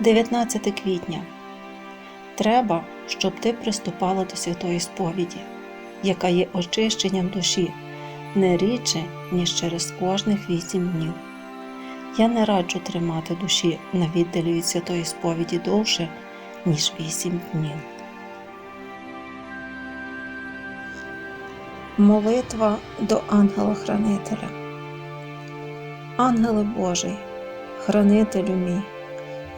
19 квітня. Треба, щоб ти приступала до святої сповіді, яка є очищенням душі не рідше, ніж через кожних вісім днів. Я не раджу тримати душі на віддалі від святої сповіді довше, ніж вісім днів. Молитва до ангела-хранителя. Ангеле Божий, хранителю мій,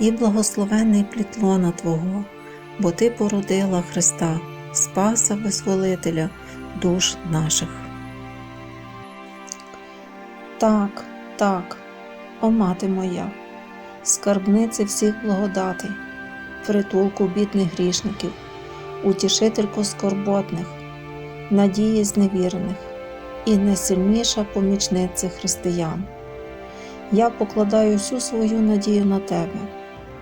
і благословений плід лона Твого, бо Ти породила Христа, Спаса Визволителя душ наших. Так, так, о мати моя, скарбниці всіх благодатей, притулку бідних грішників, утішительку скорботних, надії зневірених і найсильніша помічниця християн. Я покладаю всю свою надію на тебе